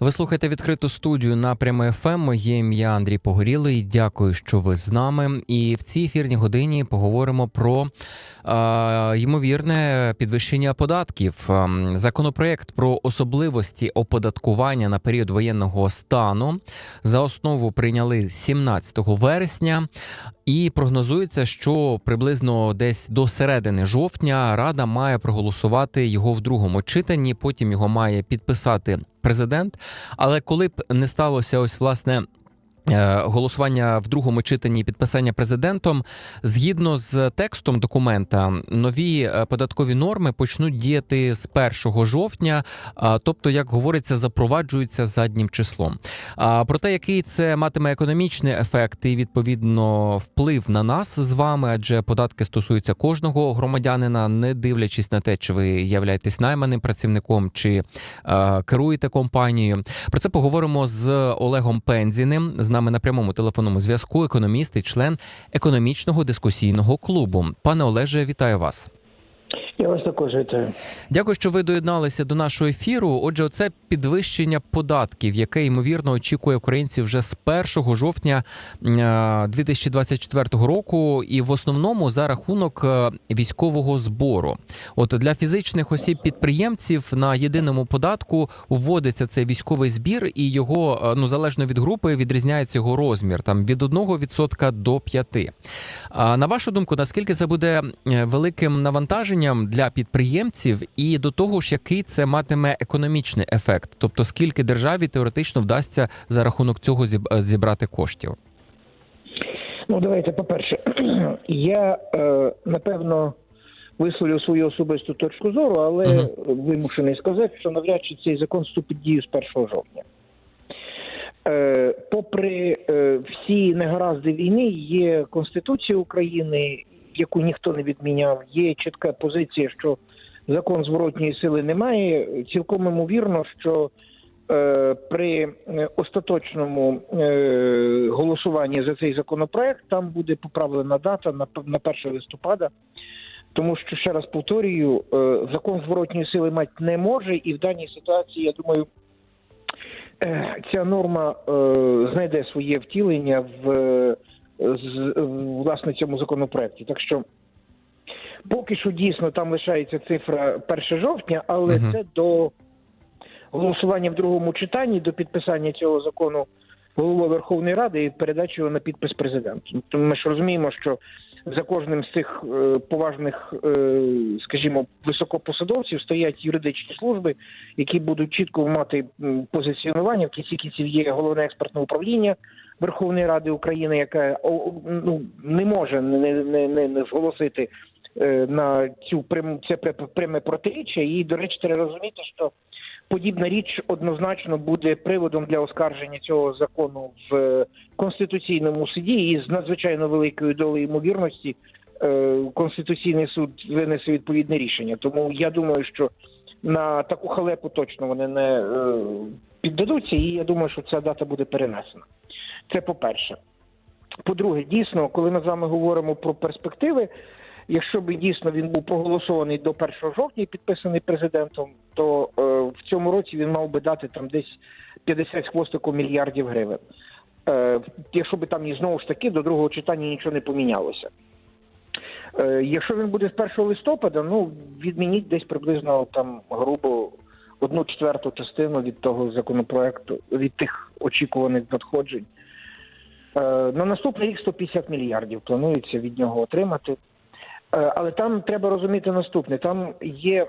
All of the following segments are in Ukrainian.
Ви слухаєте відкриту студію напрями ФМ. Моє ім'я Андрій Погорілий. Дякую, що ви з нами. І в цій ефірній годині поговоримо про е, ймовірне підвищення податків. Ем, Законопроект про особливості оподаткування на період воєнного стану за основу прийняли 17 вересня. І прогнозується, що приблизно десь до середини жовтня Рада має проголосувати його в другому читанні. Потім його має підписати президент. Але коли б не сталося, ось власне. Е, Голосування в другому читанні підписання президентом згідно з текстом документа, нові е, податкові норми почнуть діяти з 1 жовтня, тобто, як говориться, запроваджуються заднім числом. Про те, який це матиме економічний ефект і відповідно вплив на нас з вами, адже податки стосуються кожного громадянина, не дивлячись на те, чи ви являєтесь найманим працівником чи е, керуєте компанією. Про це поговоримо з Олегом Пензіним. Нами на прямому телефонному зв'язку. Економіст і член економічного дискусійного клубу. Пане Олеже, вітаю вас. Я вас також вітаю. Дякую, що ви доєдналися до нашого ефіру. Отже, це підвищення податків, яке ймовірно очікує українців вже з 1 жовтня е, 2024 року, і в основному за рахунок е, військового збору. От для фізичних осіб підприємців на єдиному податку вводиться цей військовий збір, і його е, ну залежно від групи відрізняється його розмір там від 1% до 5%. А на вашу думку, наскільки це буде е, великим навантаженням для підприємців, і до того ж, який це матиме економічний ефект? Тобто, скільки державі теоретично вдасться за рахунок цього зіб- зібрати коштів? Ну давайте, по-перше, я е, напевно висловлю свою особисту точку зору, але Мгм. вимушений сказати, що навряд чи цей закон вступить дію з 1 жовтня. Е, попри е, всі негаразди війни, є Конституція України, яку ніхто не відміняв, є чітка позиція, що закон зворотньої сили немає. Цілком ймовірно, що е, при е, остаточному е, голосуванні за цей законопроект там буде поправлена дата на, п- на 1 листопада. Тому що ще раз повторюю, закон зворотньої сили мати не може, і в даній ситуації, я думаю, ця норма знайде своє втілення в, власне цьому законопроекті. Так що поки що дійсно там лишається цифра 1 жовтня, але Мгм. це до голосування в другому читанні, до підписання цього закону головою Верховної Ради і передачі його на підпис президенту. Тому ми ж розуміємо, що за кожним з цих е, поважних, е, скажімо, високопосадовців стоять юридичні служби, які будуть чітко мати позиціонування. В кінці кінців є головне експертне управління Верховної Ради України, о, ну не може не, не, не, не зголосити е, на цю прям це пряме протиріччя. І до речі, треба розуміти, що подібна річ однозначно буде приводом для оскарження цього закону в конституційному суді, і з надзвичайно великою долею ймовірності е, конституційний суд винесе відповідне рішення. Тому я думаю, що на таку халепу точно вони не е, піддадуться, і я думаю, що ця дата буде перенесена. Це по-перше. По-друге, дійсно, коли ми з вами говоримо про перспективи, якщо б дійсно він був проголосований до 1 жовтня і підписаний президентом, то е, в цьому році він мав би дати там десь 50 з хвостиком мільярдів гривень. Е, якщо би там і знову ж таки до другого читання нічого не помінялося. Е, якщо він буде з 1 листопада, ну відмініть десь приблизно там грубо одну четверту частину від того законопроекту, від тих очікуваних надходжень. Е, на наступний рік 150 мільярдів планується від нього отримати. Е, Але там треба розуміти наступне: там є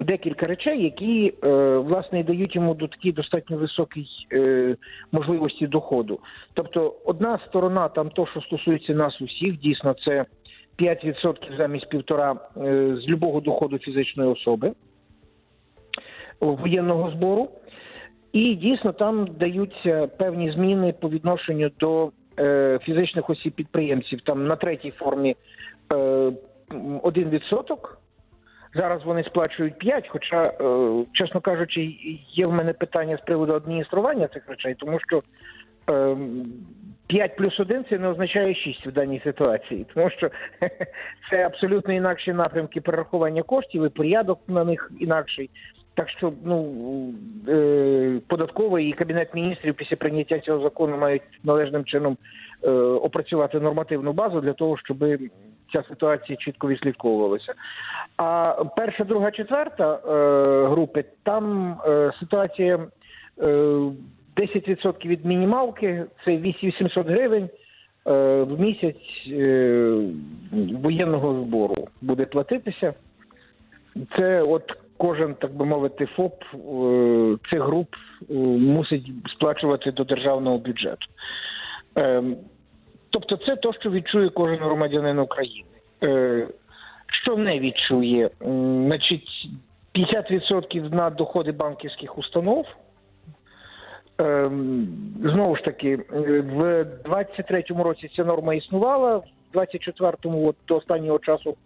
декілька речей, які е, власне дають йому до такій достатньо високій е, можливості доходу. Тобто, одна сторона, там то, що стосується нас усіх, дійсно, це 5% замість півтора з любого доходу фізичної особи воєнного збору. І дійсно там даються певні зміни по відношенню до е, фізичних осіб підприємців. Там на третій формі е, 1%. Зараз вони сплачують 5, хоча, е, чесно кажучи, є в мене питання з приводу адміністрування цих речей, тому що е, 5 плюс 1 це не означає 6 в даній ситуації, тому що це абсолютно інакші напрямки перерахування коштів і порядок на них інакший. Так що ну е, податковий і кабінет міністрів після прийняття цього закону мають належним чином е, опрацювати нормативну базу для того, щоб ця ситуація чітко відслідковувалася. А перша, друга, четверта е, групи там е, ситуація е, 10% від мінімалки, це 800 гривень. е, В місяць е, воєнного збору буде платитися. Це от кожен, так би мовити, ФОП е, цих груп е, мусить сплачувати до державного бюджету. Ем, Тобто, це те, що відчує кожен громадянин України. Е, Що не відчує? Значить, 50% на доходи банківських установ. Знову ж таки, е, в 23-му році ця норма існувала, в 24-му от, до останнього часу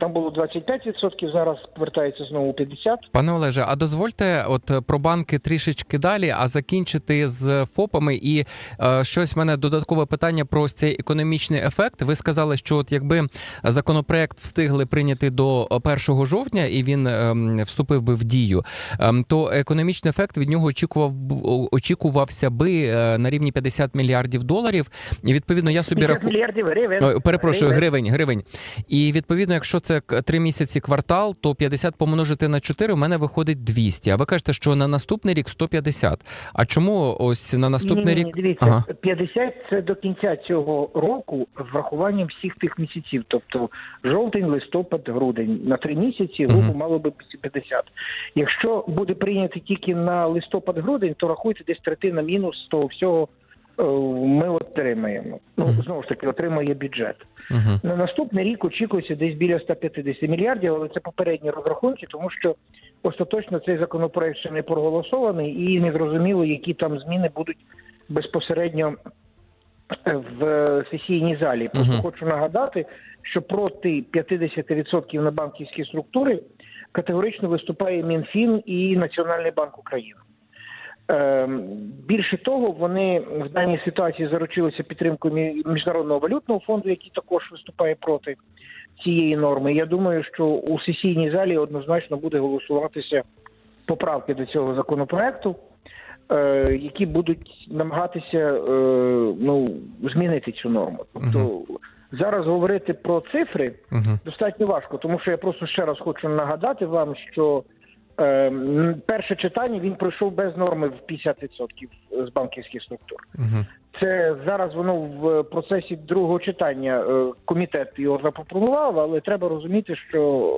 там було 25%, зараз повертається знову 50%. Пане Олеже, а дозвольте, от е, про банки трішечки далі, а закінчити з ФОПами. І е, щось в мене додаткове питання про ось цей економічний ефект. Ви сказали, що от якби законопроект встигли прийняти до 1 жовтня і він ем, вступив би в дію, ем, то економічний ефект від нього очікував очікувався би е, на рівні 50 мільярдів доларів. І відповідно я собі 50 рахую. мільярдів гривень. Перепрошую, Гривень. гривень, гривень. І відповідно, якщо це к- три місяці квартал, то 50 помножити на 4 у мене виходить 200. А ви кажете, що на наступний рік 150. А чому ось на наступний ні, ні, рік? Дивіться, Ага. 50 – це до кінця цього року з врахуванням всіх тих місяців. Тобто жовтень, листопад, грудень. На три місяці Мгм. групу мало би 50. Якщо буде прийнято тільки на листопад-грудень, то рахуйте десь третина мінус того всього е, отримаємо. Ну, знову ж таки, отримує бюджет. Угу. На наступний рік очікується десь біля 150 мільярдів, але це попередні розрахунки, тому що остаточно цей законопроект ще не проголосований і не зрозуміло, які там зміни будуть безпосередньо е, в сесійній залі. Просто Мгм. хочу нагадати, що проти 50% на банківські структури категорично виступає Мінфін і Національний банк України. Ем, Більше того, вони в даній ситуації заручилися підтримкою Мі- міжнародного валютного фонду, який також виступає проти цієї норми. Я думаю, що у сесійній залі однозначно буде голосуватися поправки до цього законопроекту, е, які будуть намагатися е, ну, змінити цю норму. Тобто зараз говорити про цифри достатньо важко, тому що я просто ще раз хочу нагадати вам, що перше читання він пройшов без норми в 50% з банківських структур. Угу. Це зараз воно в процесі другого читання е, комітет його запропонував, але треба розуміти, що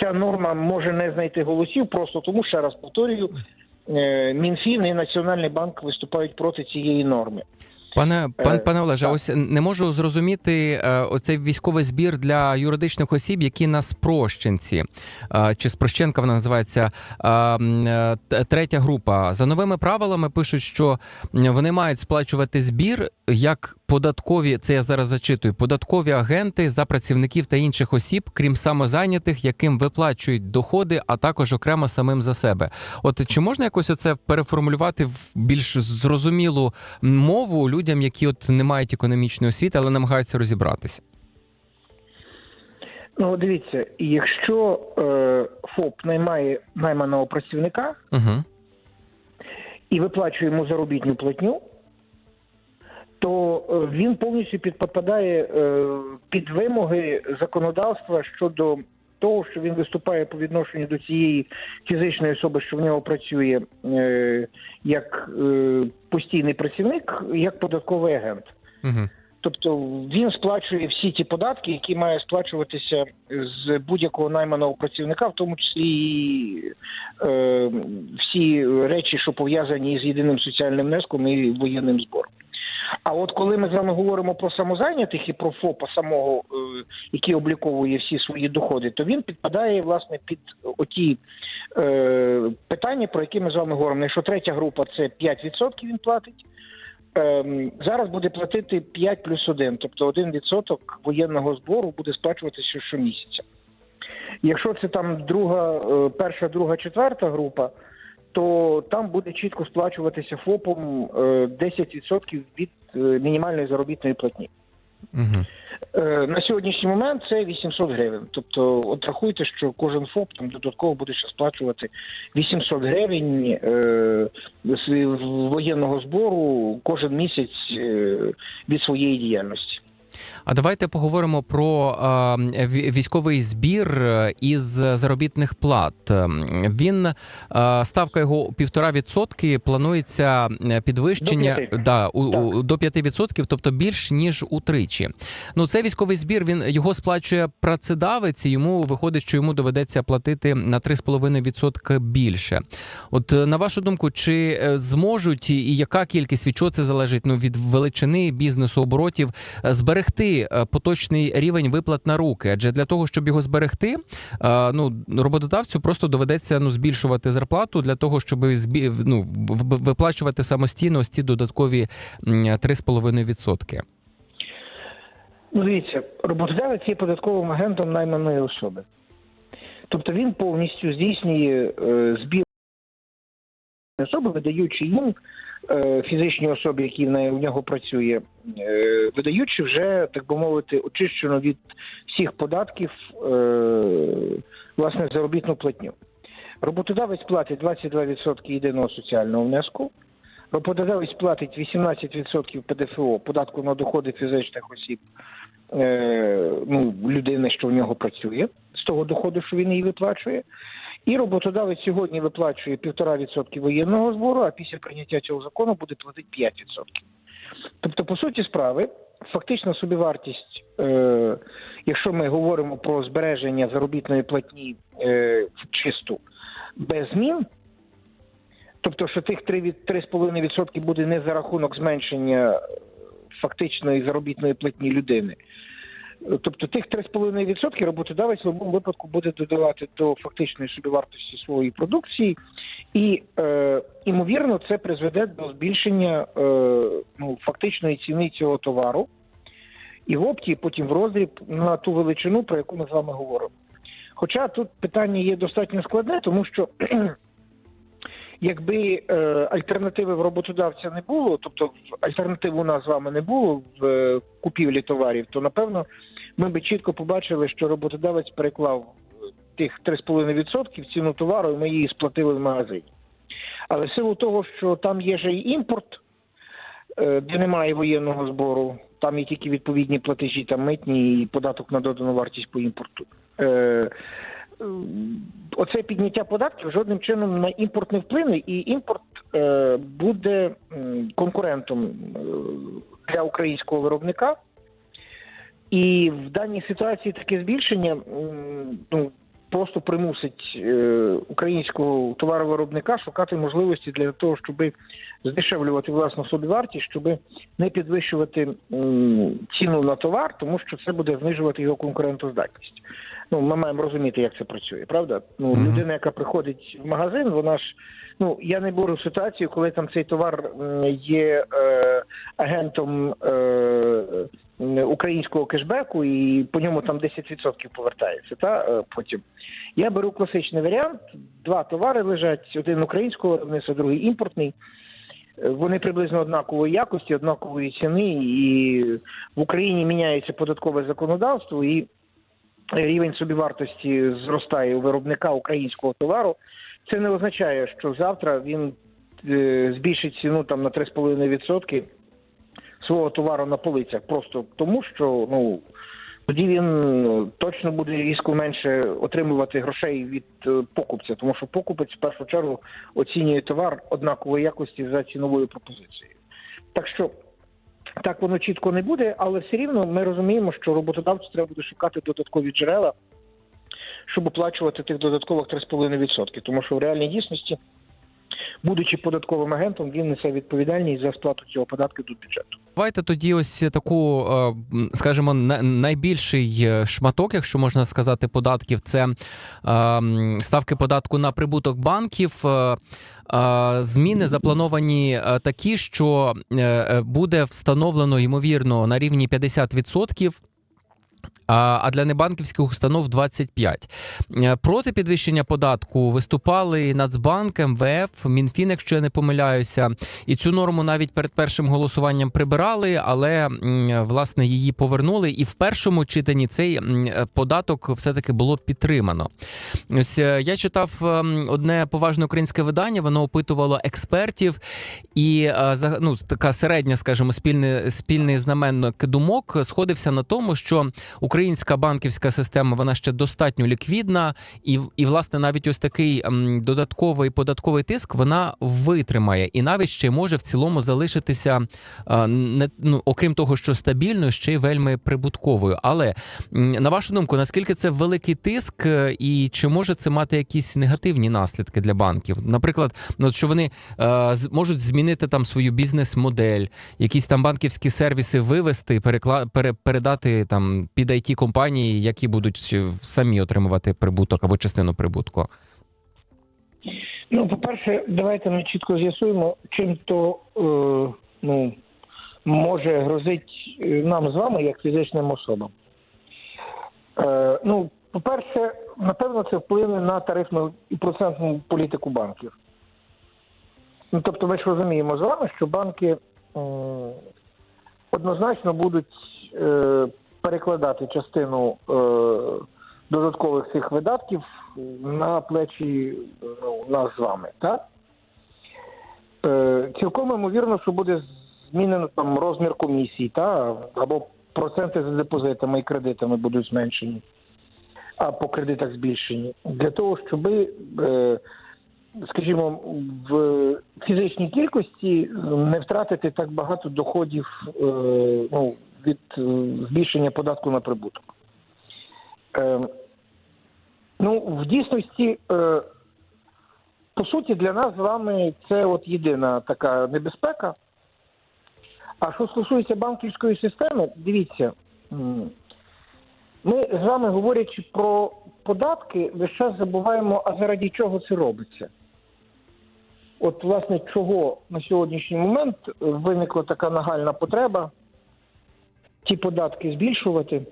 ця норма може не знайти голосів, просто тому ще раз повторюю. е, Мінфін і Національний банк виступають проти цієї норми. Пане пан, Е, пане Олеже, ось не можу зрозуміти е, оцей військовий збір для юридичних осіб, які на спрощенці. Е, Чи спрощенка вона називається третя група. За новими правилами пишуть, що вони мають сплачувати збір як податкові. Це я зараз зачитую. Податкові агенти за працівників та інших осіб, крім самозайнятих, яким виплачують доходи, а також окремо самим за себе. От чи можна якось оце переформулювати в більш зрозумілу мову людям, які от не мають економічної освіти, але намагаються розібратися? Ну, дивіться, якщо е, ФОП наймає найманого працівника Угу. і виплачує йому заробітну платню, то е, він повністю підпадає е, під вимоги законодавства щодо того, що він виступає по відношенню до цієї фізичної особи, що в нього працює е, як постійний працівник, як податковий агент. Угу. Тобто він сплачує всі ті податки, які має сплачуватися з будь-якого найманого працівника, в тому числі і е, всі речі, що пов'язані з єдиним соціальним внеском і воєнним збором. А от коли ми з вами говоримо про самозайнятих і про ФОПа самого, е, який обліковує всі свої доходи, то він підпадає власне під оті е, питання, про які ми з вами говоримо. Якщо третя група це 5% він платить. Ем, зараз буде платити 5 плюс 1, тобто 1% воєнного збору буде сплачуватися щомісяця. Якщо це там друга, е, перша, друга, четверта група, то там буде чітко сплачуватися ФОПом е, 10% від е, мінімальної заробітної платні. Угу. Е, На сьогоднішній момент це 800 гривень. Тобто, от рахуйте, що кожен ФОП там додатково буде ще сплачувати 800 гривень е, з воєнного збору кожен місяць е, від своєї діяльності. А давайте поговоримо про е, військовий збір е, із заробітних плат. Він е, ставка його півтора відсотки. Планується е, підвищення До п'яти. да, у, у, до 5 відсотків, тобто більш ніж утричі. Ну цей військовий збір він його сплачує працедавець. і Йому виходить, що йому доведеться платити на 3,5 відсотка більше. От на вашу думку, чи зможуть і яка кількість від чого це залежить? Ну від величини бізнесу оборотів е, зберегти е, поточний рівень виплат на руки? Адже для того, щоб його зберегти, е, ну роботодавцю просто доведеться ну збільшувати зарплату для того, щоб ну, виплачувати самостійно ось ці додаткові 3,5 відсотки. Ну, дивіться, роботодавець є податковим агентом найманої особи. Тобто він повністю здійснює е, збір особи, видаючи їм фізичній особі, які в нього працює, е, видаючи вже, так би мовити, очищено від всіх податків е, власне заробітну платню. Роботодавець платить 22% єдиного соціального внеску. Роботодавець платить 18% ПДФО, податку на доходи фізичних осіб е, ну, людини, що в нього працює, з того доходу, що він її виплачує. І роботодавець сьогодні виплачує 1,5% воєнного збору, а після прийняття цього закону буде платити 5%. Тобто, по суті справи, фактична собівартість, е, якщо ми говоримо про збереження заробітної платні е, в чисту без змін, тобто, що тих 3 від- 3,5% буде не за рахунок зменшення е, фактичної заробітної платні людини. Тобто тих 3,5% роботодавець в будь-якому випадку буде додавати до фактичної собівартості своєї продукції, і е, ймовірно, це призведе до збільшення е, ну, фактичної ціни цього товару і в опті, потім в роздріб на ту величину, про яку ми з вами говоримо. Хоча тут питання є достатньо складне, тому що якби е, альтернативи в роботодавця не було, тобто альтернатив у нас з вами не було в е, купівлі товарів, то напевно ми би чітко побачили, що роботодавець переклав е, тих 3,5% в ціну товару, і ми її сплатили в магазині. Але в силу того, що там є же і імпорт, е, де немає воєнного збору, там є тільки відповідні платежі, там митні і податок на додану вартість по імпорту. Е, Оце підняття податків жодним чином на імпорт не вплине, і імпорт буде конкурентом для українського виробника. І в даній ситуації таке збільшення ну, просто примусить е, українського товаровиробника шукати можливості для того, щоб здешевлювати власну собівартість, щоб не підвищувати ціну на товар, тому що це буде знижувати його конкурентоздатність. Ну, ми маємо розуміти, як це працює, правда? Ну, Мгм. людина, яка приходить в магазин, вона ж ну я не беру ситуацію, коли там цей товар є е, агентом е, українського кешбеку, і по ньому там 10% повертається. Та е, потім я беру класичний варіант: два товари лежать: один українського виробництва, другий імпортний. Е, Вони приблизно однакової якості, однакової ціни, і в Україні міняється податкове законодавство, і рівень собівартості зростає у виробника українського товару. Це не означає, що завтра він е, збільшить ціну там на 3,5% свого товару на полицях. Просто тому, що ну тоді він е, точно буде різко менше отримувати грошей від е, покупця, тому що покупець в першу чергу оцінює товар однакової якості за ціновою пропозицією. Так що так воно чітко не буде, але все рівно ми розуміємо, що роботодавцю треба буде шукати додаткові джерела, щоб оплачувати тих додаткових 3,5%. Тому що в реальній дійсності, будучи податковим агентом, він несе відповідальність за сплату цього податку до бюджету. Давайте тоді ось таку, е, скажімо, на- найбільший е, шматок, якщо можна сказати, податків, це е, ставки податку на прибуток банків. Зміни заплановані такі, що буде встановлено ймовірно на рівні 50%. А для небанківських установ 25. Е, Проти підвищення податку виступали Нацбанк, МВФ, Мінфін, якщо я не помиляюся. І цю норму навіть перед першим голосуванням прибирали, але власне її повернули. І в першому читанні цей податок все-таки було підтримано. Ось е, я читав ем, одне поважне українське видання, воно опитувало експертів, і е, ну, така середня, скажімо, спільний, спільний знаменник думок сходився на тому, що українська банківська система вона ще достатньо ліквідна, і, і власне навіть ось такий додатковий податковий тиск вона витримає, і навіть ще може в цілому залишитися е, не ну, окрім того, що стабільною, ще й вельми прибутковою. Але на вашу думку, наскільки це великий тиск, е, і чи може це мати якісь негативні наслідки для банків? Наприклад, ну що вони е, можуть змінити там свою бізнес-модель, якісь там банківські сервіси вивести, перекла... передати там під it компанії, які будуть е, самі отримувати прибуток або частину прибутку. Ну, по-перше, давайте ми чітко з'ясуємо, чим то е, ну, може грозить е, нам з вами як фізичним особам. Е, ну, по-перше, напевно, це вплине на тарифну і процентну політику банків. Ну, тобто, ми ж розуміємо з вами, що банки м, однозначно будуть е, перекладати частину е, додаткових цих видатків на плечі ну, нас з вами, так? Е, цілком ймовірно, що буде змінено там розмір комісій, та? або проценти за депозитами і кредитами будуть зменшені, а по кредитах збільшені. Для того, щоб, е, скажімо, в фізичній кількості не втратити так багато доходів е, ну, від е, збільшення податку на прибуток. Е, Ну, в дійсності, е, по суті, для нас з вами це от єдина така небезпека. А що стосується банківської системи, дивіться, ми з вами говорячи про податки, весь час забуваємо, а заради чого це робиться. От, власне, чого на сьогоднішній момент виникла така нагальна потреба ті податки збільшувати.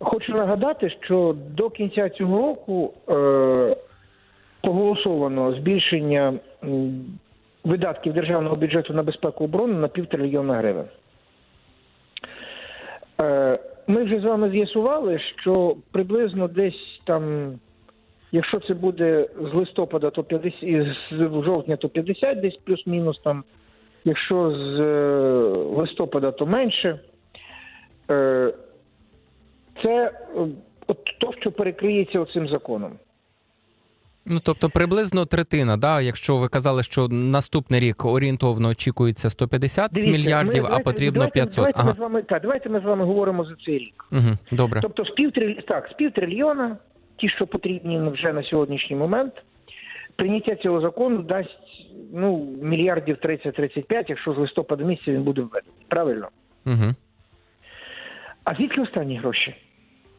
Хочу нагадати, що до кінця цього року е, проголосовано збільшення видатків державного бюджету на безпеку і оборону на півтрильйона гривень. Е, ми вже з вами з'ясували, що приблизно десь там, якщо це буде з листопада, то 50, з жовтня, то 50 десь плюс-мінус там. Якщо з е, листопада, то менше. Е, це е, от то, що перекриється цим законом. Ну тобто приблизно третина, да, якщо ви казали, що наступний рік орієнтовно очікується 150 мільярдів, ми- а потрібно давайте, 500. Давайте, Ага. ми з вами, так, давайте ми з вами говоримо за цей рік. Угу, добре. Тобто з півтрильйона, ті, що потрібні вже на сьогоднішній момент, прийняття цього закону дасть ну, мільярдів 30-35, якщо з листопада місяця він буде введений. Правильно? Угу. А звідки останні гроші?